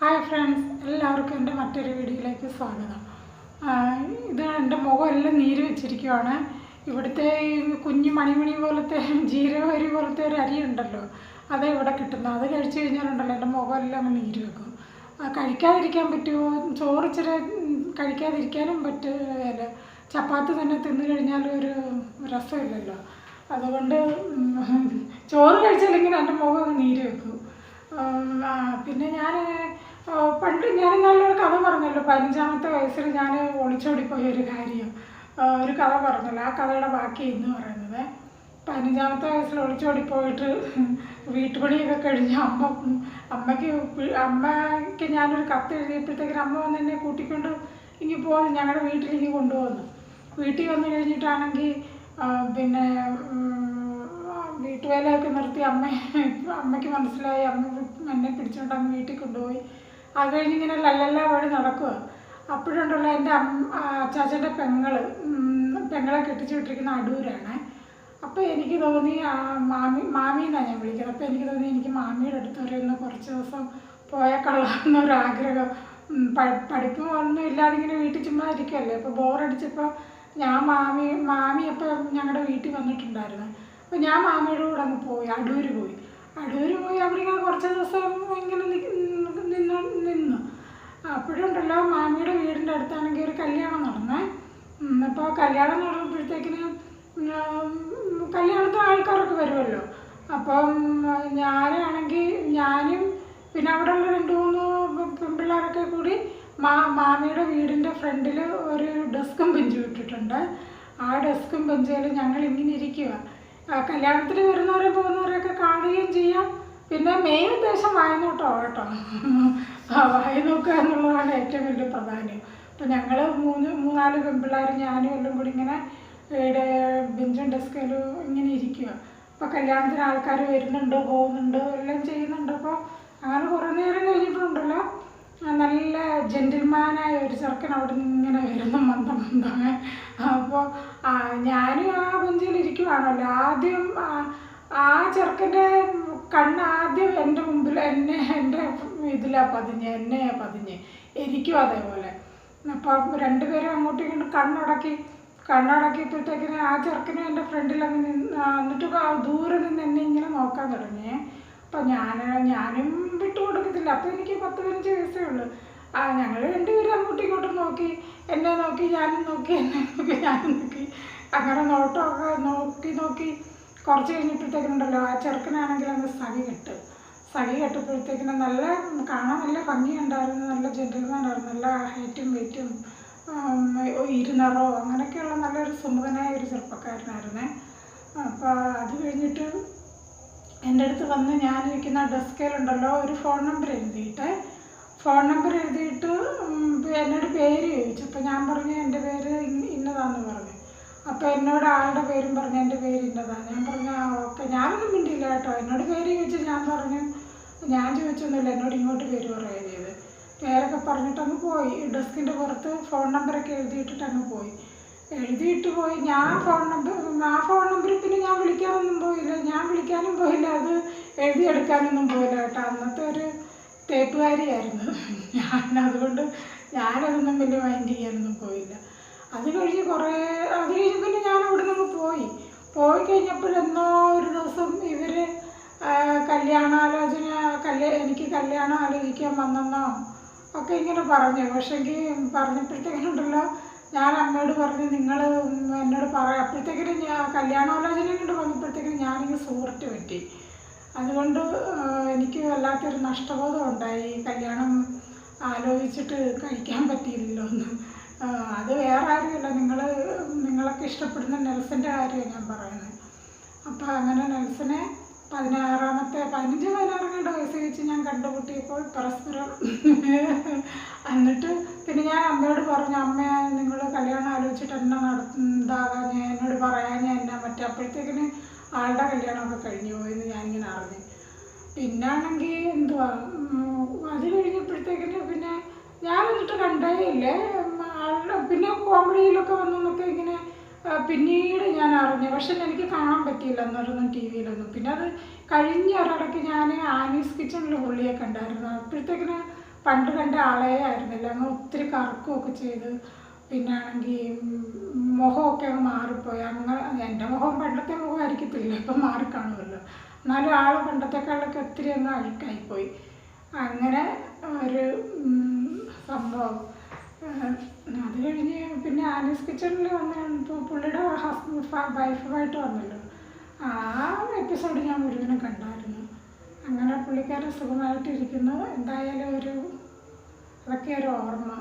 Hi friends എല്ലാവർക്കും എന്റെ മറ്റൊരു വീഡിയോയിലേക്ക് സ്വാഗതം. ഇത് എന്റെ മുഖം എല്ലാം നീര് വെച്ചിരിക്കുവാണ്. ഇവിടുത്തെ കുഞ്ഞു മണിമണി പോലത്തെ ജീരകരി പോലത്തെ ഒരു അരി ഉണ്ടല്ലോ അത് ഇവിടെ കിട്ടുന്നത് അത് കഴിച്ചു കഴിഞ്ഞാലുണ്ടല്ലോ എന്റെ മുഖം എല്ലാം അങ്ങ് നീര് വെക്കും. കഴിക്കാതിരിക്കാൻ പറ്റുമോ? ചോറ് ഇച്ചിരി ഉം, കഴിക്കാതിരിക്കാനും പറ്റില്ല ചപ്പാത്തി തന്നെ തിന്നു കഴിഞ്ഞാൽ ഒരു രസമില്ലല്ലോ. അതുകൊണ്ട് ചോറ് കഴിച്ചില്ലെങ്കിൽ എന്റെ മുഖം അങ്ങ് നീര് വെക്കും. പിന്നെ ഞാൻ പണ്ട് ഞാൻ നല്ലൊരു കഥ പറഞ്ഞല്ലോ പതിനഞ്ചാമത്തെ വയസ്സിൽ ഞാൻ ഒളിച്ചോടിപ്പോയ ഒരു കാര്യം. ഒരു കഥ പറഞ്ഞല്ലോ ആ കഥയുടെ ബാക്കി എന്ന് പറയുന്നത്. പതിനഞ്ചാമത്തെ വയസ്സിൽ ഒളിച്ചോടിപ്പോയിട്ട് വീട്ടുപണിയൊക്കെ കഴിഞ്ഞ് അമ്മ അമ്മയ്ക്ക് അമ്മയ്ക്ക് ഞാനൊരു കത്ത് എഴുതിയപ്പോഴത്തേക്കും അമ്മ വന്ന് എന്നെ കൂട്ടിക്കൊണ്ട് ഇങ്ങ് പോകുന്നു ഞങ്ങളുടെ വീട്ടിലേക്ക് കൊണ്ടുപോകുന്നു വീട്ടിൽ വന്നു കഴിഞ്ഞിട്ടാണെങ്കിൽ പിന്നെ വീട്ടുവേലയൊക്കെ നിർത്തി അമ്മ അമ്മയ്ക്ക് മനസ്സിലായി അമ്മ എന്നെ പിടിച്ചുകൊണ്ട് അങ്ങ് വീട്ടിൽ കൊണ്ടുപോയി. അത് കഴിഞ്ഞ് ഇങ്ങനെ ലല്ലല്ല വഴി നടക്കുക അപ്പോഴുണ്ടല്ലോ എന്റെ അച്ചാച്ചന്റെ പെങ്ങൾ പെങ്ങളെ കെട്ടിച്ചു വിട്ടിരിക്കുന്ന അടൂരാണ്. അപ്പോൾ എനിക്ക് തോന്നി മാമി മാമി ഞാൻ വിളിക്കുന്നത്. അപ്പോൾ എനിക്ക് തോന്നി എനിക്ക് മാമിയുടെ അടുത്ത് വരെ ഒന്ന് കുറച്ച് ദിവസം പോയാൽ കൊള്ളാമെന്നൊരാഗ്രഹം. പഠിപ്പ് ഒന്നും ഇല്ലാതെ ഇങ്ങനെ വീട്ടിൽ ചുമ്മാ ഇരിക്കുമല്ലേ അപ്പോൾ ബോറടിച്ചപ്പോൾ ഞാൻ മാമി മാമി അപ്പോൾ ഞങ്ങളുടെ വീട്ടിൽ വന്നിട്ടുണ്ടായിരുന്നു. അപ്പോൾ ഞാൻ മാമിയുടെ കൂടെ അങ്ങ് പോയി. അടൂർ പോയി. അടൂർ പോയി അവിടെ ഇങ്ങനെ കുറച്ച് ദിവസം ഇങ്ങനെ നിന്ന് നിന്നു. അപ്പോഴുണ്ടല്ലോ മാമിയുടെ വീടിന്റെ അടുത്താണെങ്കിൽ ഒരു കല്യാണം നടന്നേ. അപ്പോൾ കല്യാണം നടന്നപ്പോഴത്തേക്കിന് കല്യാണത്തിന് ആൾക്കാരൊക്കെ വരുമല്ലോ. അപ്പം ഞാനാണെങ്കിൽ ഞാനും പിന്നെ അവിടെ ഉള്ള രണ്ട് മൂന്ന് പെൺപിള്ളേരൊക്കെ കൂടി മാ മാമിയുടെ വീടിന്റെ ഫ്രണ്ടിൽ ഒരു ഡെസ്കും ബെഞ്ചും ഇട്ടിട്ടുണ്ട്. ആ ഡെസ്കും ബെഞ്ചിൽ ഞങ്ങൾ ഇങ്ങനെ ഇരിക്കുക കല്യാണത്തിന് വരുന്നവരെ ചെയ്യാം പിന്നെ മെയിൻ ഉദ്ദേശം വായനോട്ടോ കേട്ടോ. ആ വായി നോക്കുക എന്നുള്ളതാണ് ഏറ്റവും വലിയ പ്രധാനം അപ്പം ഞങ്ങൾ മൂന്ന് മൂന്നാൽ പെൺപിള്ളേർ ഞാനും എല്ലാം കൂടി ഇങ്ങനെ ഇവിടെ ബെഞ്ചും ഡെസ്കിലും ഇങ്ങനെ ഇരിക്കുക അപ്പോൾ കല്യാണത്തിന് ആൾക്കാർ വരുന്നുണ്ട് പോകുന്നുണ്ട് എല്ലാം ചെയ്യുന്നുണ്ട്. അപ്പോൾ അങ്ങനെ കുറേ നേരം കഴിഞ്ഞിട്ടുണ്ടല്ലോ. ആ നല്ല ജെന്റിൽമാനായ ഒരു ചെറുക്കൻ അവിടെ നിന്ന് ഇങ്ങനെ വരുന്നു മന്ദം മന്ദമേ അപ്പോൾ ഞാനും ആ ബെഞ്ചിൽ ഇരിക്കുവാണല്ലോ. ആദ്യം ആ- ആ ചെറുക്കന്റെ കണ്ണ് ആദ്യം ഇതിലാ പതിഞ്ഞ് എന്നെയാ പതിഞ്ഞ്? എനിക്കും അതേപോലെ. അപ്പം രണ്ടുപേരും അങ്ങോട്ടും ഇങ്ങോട്ടും കണ്ണടക്കി കണ്ണടക്കിയപ്പോഴത്തേക്കിന് ആ ചെറുക്കനും എന്റെ ഫ്രണ്ടിൽ നിന്ന് എന്നിട്ട് ദൂരെ നിന്ന് എന്നെ ഇങ്ങനെ നോക്കാൻ തുടങ്ങി. അപ്പം ഞാൻ ഞാനും വിട്ടു കൊടുക്കത്തില്ല. അപ്പം എനിക്ക് പത്ത് പതിനഞ്ച് വയസ്സേ ഉള്ളൂ. ആ ഞങ്ങൾ രണ്ടുപേരും അങ്ങോട്ടും ഇങ്ങോട്ടും നോക്കി. എന്നെ നോക്കി ഞാനും നോക്കി എന്നെ നോക്കി ഞാനും നോക്കി. അങ്ങനെ നോട്ടമൊക്കെ നോക്കി നോക്കി. കുറച്ച് കഴിഞ്ഞപ്പോഴത്തേക്കിനുണ്ടല്ലോ ആ ചെറുക്കനാണെങ്കിൽ അങ്ങ് സതി കെട്ട്. സഖി കെട്ടപ്പോഴത്തേക്കിനും നല്ല കാണാൻ നല്ല ഭംഗിയുണ്ടായിരുന്നു നല്ല ജെന്റിൽമാൻ ആയിരുന്നു നല്ല ഹൈറ്റും വെയിറ്റും ഇരുന്നറോ അങ്ങനെയൊക്കെയുള്ള നല്ലൊരു സുമുഖനായ ഒരു ചെറുപ്പക്കാരനായിരുന്നു. അപ്പോൾ അത് കഴിഞ്ഞിട്ട് എന്റെ അടുത്ത് വന്ന് ഞാനിരിക്കുന്ന ഡെസ്കേലുണ്ടല്ലോ ഒരു ഫോൺ നമ്പർ എഴുതിയിട്ട് ഫോൺ നമ്പർ എഴുതിയിട്ട് എന്നോട് പേര് ചോദിച്ചു. അപ്പോൾ ഞാൻ പറഞ്ഞു എന്റെ പേര് ഇന്നതാന്ന് പറഞ്ഞു. അപ്പോൾ എന്നോട് ആളുടെ പേരും പറഞ്ഞു എന്റെ പേര് ഇന്നതാണ് ഞാൻ പറഞ്ഞു ആ ഓക്കെ. ഞാനൊന്നും മിണ്ടിയില്ല കേട്ടോ. എന്നോട് പേര് ചോദിച്ചു ഞാൻ പറഞ്ഞു ഞാൻ ചോദിച്ചൊന്നുമില്ല എന്നോട് ഇങ്ങോട്ട് പേര് പറയുക ചെയ്ത് പേരൊക്കെ പറഞ്ഞിട്ട് അങ്ങ് പോയി. ഡെസ്കിന്റെ പുറത്ത് ഫോൺ നമ്പറൊക്കെ എഴുതിയിട്ടിട്ട് അങ്ങ് പോയി. എഴുതിയിട്ട് പോയി. ഞാൻ ഫോൺ നമ്പർ ആ ഫോൺ നമ്പറിൽ പിന്നെ ഞാൻ വിളിക്കാനൊന്നും പോയില്ല. ഞാൻ വിളിക്കാനും പോയില്ല. അത് എഴുതിയെടുക്കാനൊന്നും പോയില്ല കേട്ടോ. അന്നത്തെ ഒരു തേപ്പുകാരിയായിരുന്നു. ഞാൻ അതുകൊണ്ട് ഞാനതൊന്നും വലിയ മൈൻഡ് ചെയ്യാനൊന്നും പോയില്ല. അത് കഴിഞ്ഞ് കുറേ അത് കഴിഞ്ഞ് പിന്നെ ഞാൻ അവിടെ നിന്ന് പോയി. പോയി കഴിഞ്ഞപ്പോഴെന്നോ ഒരു ദിവസം ഇവർ കല്യാണാലോചന കല്യാ എനിക്ക് കല്യാണം ആലോചിക്കാൻ വന്നെന്നോ? ഒക്കെ ഇങ്ങനെ പറഞ്ഞു. പക്ഷേങ്കിൽ പറഞ്ഞപ്പോഴത്തേക്കിനുണ്ടല്ലോ ഞാൻ അമ്മയോട് പറഞ്ഞു നിങ്ങൾ എന്നോട് പറയാം അപ്പോഴത്തേക്കിനും ഞാൻ കല്യാണാലോചന കൊണ്ട് വന്നപ്പോഴത്തേക്കിനും ഞാനിങ്ങനെ സുഹൃത്ത് പറ്റി. അതുകൊണ്ട് എനിക്ക് വല്ലാത്തൊരു നഷ്ടബോധം ഉണ്ടായി. കല്യാണം ആലോചിച്ചിട്ട് കഴിക്കാൻ പറ്റിയില്ലല്ലോ എന്ന്. അത് വേറെ ആരുമില്ല നിങ്ങൾ നിങ്ങളൊക്കെ ഇഷ്ടപ്പെടുന്ന നെൽസന്റെ കാര്യമാണ് ഞാൻ പറയുന്നത്. അപ്പോൾ അങ്ങനെ നെൽസനെ പതിനാറാമത്തെ പതിനഞ്ച് പതിനാറാമത്തെ വയസ്സ് വെച്ച് ഞാൻ കണ്ടുമുട്ടിയപ്പോൾ പരസ്പരം എന്നിട്ട് പിന്നെ ഞാൻ അമ്മയോട് പറഞ്ഞു അമ്മ നിങ്ങൾ കല്യാണം ആലോചിച്ചിട്ട് എന്നെ നടത്താകാൻ ഞാൻ എന്നോട് പറയാൻ ഞാൻ എന്നാ മറ്റേ അപ്പോഴത്തേക്കിന് ആളുടെ കല്യാണമൊക്കെ കഴിഞ്ഞു പോയെന്ന് ഞാനിങ്ങനെ അറിഞ്ഞു. പിന്നാണെങ്കിൽ എന്തുവാ? അത് കഴിഞ്ഞപ്പോഴത്തേക്കിന് പിന്നെ ഞാൻ എന്നിട്ട് കണ്ടേ ഇല്ലേ. ആളുടെ പിന്നെ കോമഡിയിലൊക്കെ ആ, പിന്നീട് ഞാൻ അറിഞ്ഞു. പക്ഷെ എനിക്ക് കാണാൻ പറ്റിയില്ല എന്നൊരൊന്നും ടി വിയിലൊന്നും. പിന്നെ അത് കഴിഞ്ഞ ഒരിടയ്ക്ക് ഞാൻ ആനീസ് കിച്ചണിൽ പുള്ളിയെ കണ്ടായിരുന്നു. അപ്പോഴത്തേക്കിന് പണ്ട് കണ്ട ആളെ ആയിരുന്നില്ല. അങ്ങ് ഒത്തിരി കറക്കുമൊക്കെ ചെയ്ത് പിന്നെ ആണെങ്കിൽ മുഖമൊക്കെ അങ്ങ് മാറിപ്പോയി. അങ്ങ് എന്റെ മുഖം പണ്ടത്തെ മുഖമായിരിക്കത്തില്ല ഇപ്പം മാറിക്കാണുമല്ലോ എന്നാലും ആൾ പണ്ടത്തെക്കാളൊക്കെ ഒത്തിരി അങ്ങ് അഴുക്കായിപ്പോയി. അങ്ങനെ ഒരു സംഭവം. അത് കഴിഞ്ഞ് പിന്നെ ആലീസ് കിച്ചണിൽ വന്ന പുള്ളിയുടെ വൈഫുമായിട്ട് വന്നല്ലോ. ആ എപ്പിസോഡ് ഞാൻ മുഴുവനും കണ്ടായിരുന്നു. അങ്ങനെ പുള്ളിക്കാരൻ സുഖമായിട്ടിരിക്കുന്നു. എന്തായാലും ഒരു അതൊക്കെ ഒരു ഓർമ്മ.